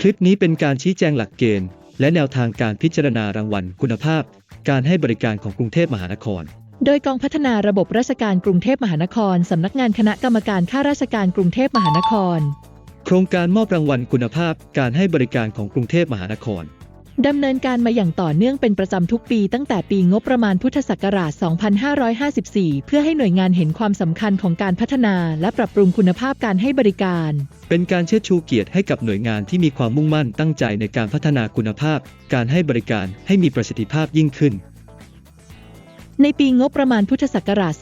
คลิปนี้เป็นการชี้แจงหลักเกณฑ์ และแนวทางการพิจารณารางวัลคุณภาพ การให้บริการของกรุงเทพมหานคร โดยกองพัฒนาระบบราชการกรุงเทพมหานคร สำนักงานคณะกรรมการข้าราชการกรุงเทพมหานคร โครงการมอบรางวัลคุณภาพ การให้บริการของกรุงเทพมหานคร ดำเนินการมาอย่างต่อเนื่องเป็นประจำทุกปีตั้งแต่ปีงบประมาณพุทธศักราช 2554 เพื่อให้หน่วยงานเห็นความสำคัญของการพัฒนาและปรับปรุงคุณภาพการให้บริการ เป็นการเชิดชูเกียรติให้กับหน่วยงานที่มีความมุ่งมั่นตั้งใจในการพัฒนาคุณภาพ การให้บริการให้มีประสิทธิภาพยิ่งขึ้น ในปีงบประมาณพุทธศักราช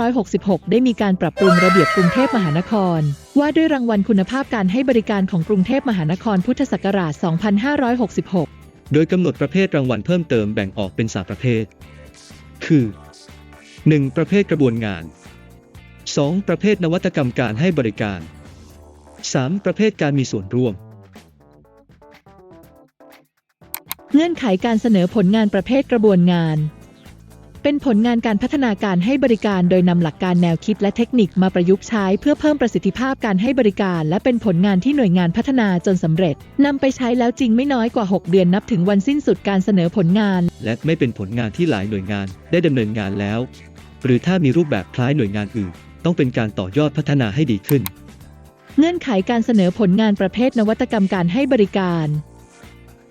2566 ได้มีการปรับปรุงระเบียบกรุงเทพมหานคร ว่าด้วยรางวัลคุณภาพการให้บริการของกรุงเทพมหานครพุทธศักราช 2566 โดยกำหนดประเภทรางวัลเพิ่มเติมแบ่งออกเป็น3ประเภท คือ 1. ประเภทกระบวนงาน 2. ประเภทนวัตกรรมการให้บริการ 3. ประเภทการมีส่วนร่วม เงื่อนไขการเสนอผลงานประเภทกระบวนงาน เป็นผลงานการพัฒนาการให้บริการโดยนำหลักการแนวคิดและเทคนิคมาประยุกต์ใช้เพื่อเพิ่มประสิทธิภาพการให้บริการ และเป็นผลงานที่หน่วยงานพัฒนาจนสำเร็จนำไปใช้แล้วจริงไม่น้อยกว่า 6 เดือนนับถึงวันสิ้นสุดการเสนอผลงาน และไม่เป็นผลงานที่หลายหน่วยงานได้ดำเนินงานแล้ว หรือถ้ามีรูปแบบคล้ายหน่วยงานอื่น ต้องเป็นการต่อยอดพัฒนาให้ดีขึ้น เงื่อนไขการเสนอผลงานประเภทนวัตกรรมการให้บริการ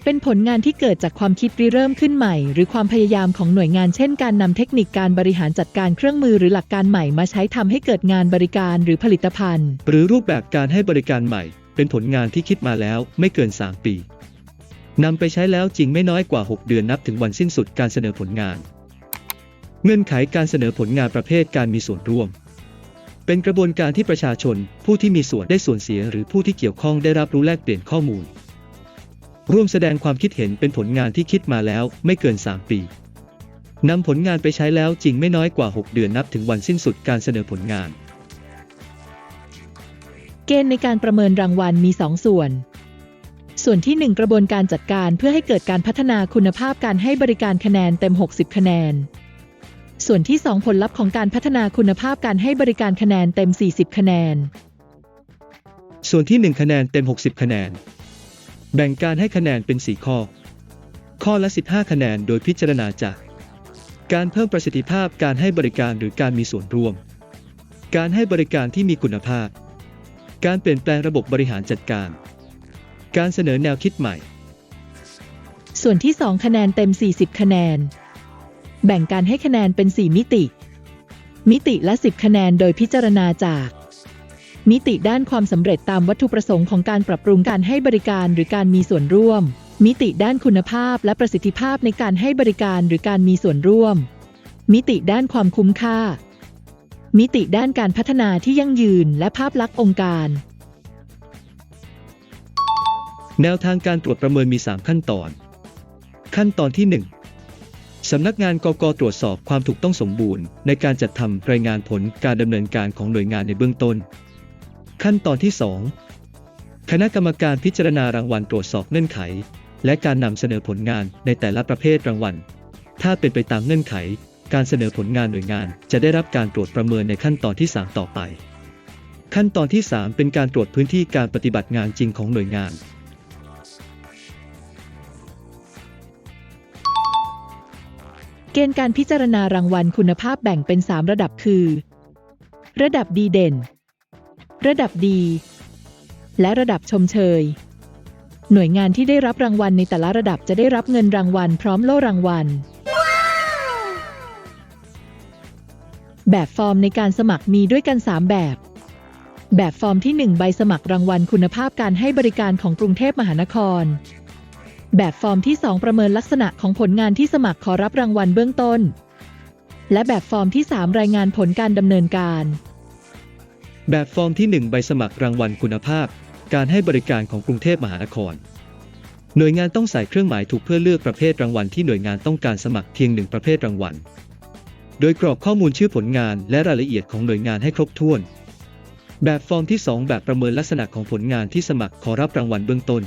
เป็นผลงานที่เกิดจากความคิดริเริ่มขึ้นใหม่ หรือความพยายามของหน่วยงานเช่นการนำเทคนิคการบริหารจัดการเครื่องมือหรือหลักการใหม่มาใช้ทำให้เกิดงานบริการหรือผลิตภัณฑ์ หรือรูปแบบการให้บริการใหม่ เป็นผลงานที่คิดมาแล้วไม่เกิน 3 ปีนำไปใช้แล้วจริงไม่น้อยกว่า 6 เดือนนับถึงวันสิ้นสุดการเสนอผลงาน เงื่อนไขการเสนอผลงานประเภทการมีส่วนร่วม เป็นกระบวนการที่ประชาชน ผู้ที่มีส่วนได้ส่วนเสีย หรือผู้ที่เกี่ยวข้องได้รับรู้แลกเปลี่ยนข้อมูล ร่วมแสดงความคิดเห็นเป็นผลงานที่คิดมาแล้วไม่เกิน 3 ปีนำผลงานไปใช้แล้วจริงไม่น้อยกว่า 6 เดือนนับถึงวันสิ้นสุดการเสนอผลงาน เกณฑ์ในการประเมินรางวัลมี 2 ส่วน ส่วนที่ 1 กระบวนการจัดการเพื่อให้เกิดการพัฒนาคุณภาพการให้บริการคะแนนเต็ม 60 คะแนน ส่วนที่ 2 ผลลัพธ์ของการพัฒนาคุณภาพการให้บริการคะแนนเต็ม 40 คะแนน ส่วนที่ 1 คะแนนเต็ม 60 คะแนน แบ่งการให้คะแนนเป็น 4 ข้อ ข้อละ 15 คะแนนโดยพิจารณาจาก การเพิ่มประสิทธิภาพการให้บริการหรือการมีส่วนร่วม การให้บริการที่มีคุณภาพ การเปลี่ยนแปลงระบบบริหารจัดการ การเสนอแนวคิดใหม่ ส่วนที่ 2 คะแนนเต็ม 40 คะแนน แบ่งการให้คะแนนเป็น 4 มิติ มิติละ 10 คะแนนโดยพิจารณาจาก มิติด้านความสำเร็จตามวัตถุประสงค์ของการปรับปรุงการให้บริการหรือการมีส่วนร่วม มิติด้านคุณภาพและประสิทธิภาพในการให้บริการหรือการมีส่วนร่วม มิติด้านความคุ้มค่า มิติด้านการพัฒนาที่ยั่งยืนและภาพลักษณ์องค์การ แนวทางการตรวจประเมินมี 3 ขั้นตอน ขั้นตอนที่ 1 สำนักงานกกตรวจสอบความถูกต้องสมบูรณ์ ในการจัดทำรายงานผลการดำเนินการของหน่วยงานในเบื้องต้น ขั้นตอนที่ 2 คณะกรรมการพิจารณารางวัลตรวจสอบเงื่อนไข และการนำเสนอผลงานในแต่ละประเภทรางวัล ถ้าเป็นไปตามเงื่อนไข การเสนอผลงานหน่วยงาน จะได้รับการตรวจประเมินในขั้นตอนที่ 3 ต่อไป ขั้นตอนที่ 3 เป็นการตรวจพื้นที่การปฏิบัติงานจริงของหน่วยงานเกณฑ์การพิจารณารางวัลคุณภาพแบ่งเป็น 3 ระดับคือ ระดับดีเด่น ระดับดี และระดับชมเชย หน่วยงานที่ได้รับรางวัลในแต่ละระดับจะได้รับเงินรางวัลพร้อมโล่รางวัล แบบฟอร์มในการสมัครมีด้วยกัน 3 แบบ แบบฟอร์มที่ 1 ใบสมัครรางวัลคุณภาพการให้บริการของกรุงเทพมหานคร แบบฟอร์มที่ 2 ประเมินลักษณะของผลงานที่สมัครขอรับรางวัลเบื้องต้น และแบบฟอร์มที่ 3 รายงานผลการดำเนินการ แบบฟอร์มที่ 1 ใบสมัครรางวัลคุณภาพ การให้บริการของกรุงเทพมหานคร หน่วยงานต้องใส่เครื่องหมายถูกเพื่อเลือกประเภทรางวัลที่หน่วยงานต้องการสมัครเพียงหนึ่งประเภทรางวัล โดยกรอกข้อมูลชื่อผลงานและรายละเอียดของหน่วยงานให้ครบถ้วน แบบฟอร์มที่ 2 แบบประเมินลักษณะของผลงานที่สมัครขอรับรางวัลเบื้องต้น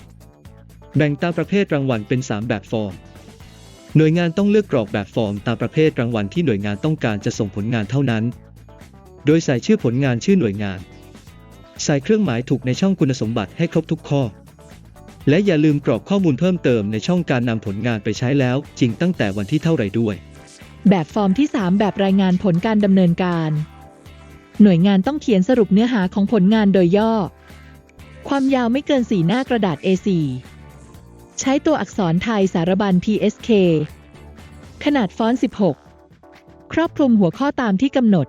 แบ่งตามประเภทรางวัลเป็น 3 แบบฟอร์ม หน่วยงานต้องเลือกกรอกแบบฟอร์มตามประเภทรางวัลที่หน่วยงานต้องการจะส่งผลงานเท่านั้น โดยใส่ชื่อผลงานชื่อหน่วยงาน ใส่เครื่องหมายถูกในช่องคุณสมบัติให้ครบทุกข้อ และอย่าลืมกรอกข้อมูลเพิ่มเติมในช่องการนำผลงานไปใช้แล้ว จริงตั้งแต่วันที่เท่าไหร่ด้วย แบบฟอร์มที่ 3 แบบรายงานผลการดำเนินการ หน่วยงานต้องเขียนสรุปเนื้อหาของผลงานโดยย่อ ความยาวไม่เกิน4หน้ากระดาษ A4 ใช้ตัวอักษรไทยสารบัญ PSK ขนาดฟอนต์ 16 ครอบคลุมหัวข้อตามที่กำหนด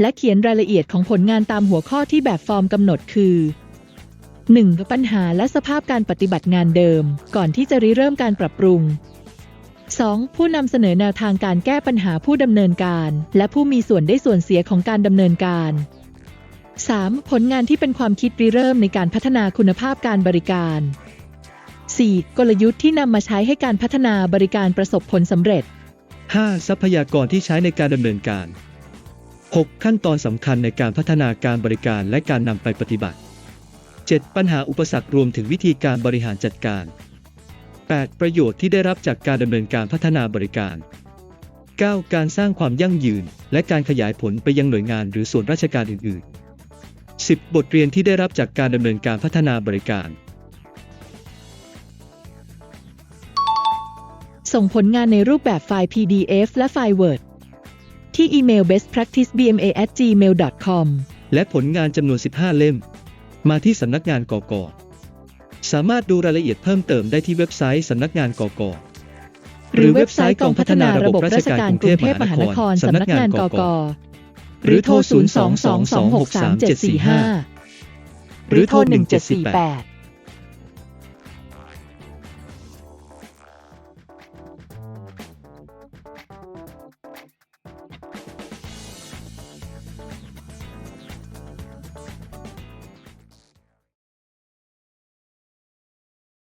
และเขียนรายละเอียดของผลงานตามหัวข้อที่แบบฟอร์มกำหนดคือ 1. ปัญหาและสภาพการปฏิบัติงานเดิม ก่อนที่จะริเริ่มการปรับปรุง 2. ผู้นำเสนอแนวทางการแก้ปัญหาผู้ดำเนินการ และผู้มีส่วนได้ส่วนเสียของการดำเนินการ 3. ผลงานที่เป็นความคิดริเริ่มในการพัฒนาคุณภาพการบริการ 4. กลยุทธ์ที่นำมาใช้ให้การพัฒนาบริการประสบผลสำเร็จ 5. ทรัพยากรที่ใช้ในการดำเนินการ 6. ขั้นตอนสำคัญในการพัฒนาการบริการและการนำไปปฏิบัติ 7. ปัญหาอุปสรรครวมถึงวิธีการบริหารจัดการ 8. ประโยชน์ที่ได้รับจากการดำเนินการพัฒนาบริการ 9. การสร้างความยั่งยืน และการขยายผลไปยังหน่วยงานหรือส่วนราชการอื่น ๆ 10. บทเรียนที่ได้รับจากการดำเนินการพัฒนาบริการ ส่งผลงานในรูปแบบไฟล์ PDF และไฟล์ Word ที่อีเมล bestpracticebma@gmail.com และผลงานจำนวน 15 เล่ม มาที่สำนักงานกกสามารถดูรายละเอียดเพิ่มเติมได้ที่เว็บไซต์สำนักงานกกหรือเว็บไซต์กองพัฒนาระบบราชการกรุงเทพมหานครสำนักงานกกหรือโทร 022263745 หรือโทร 1748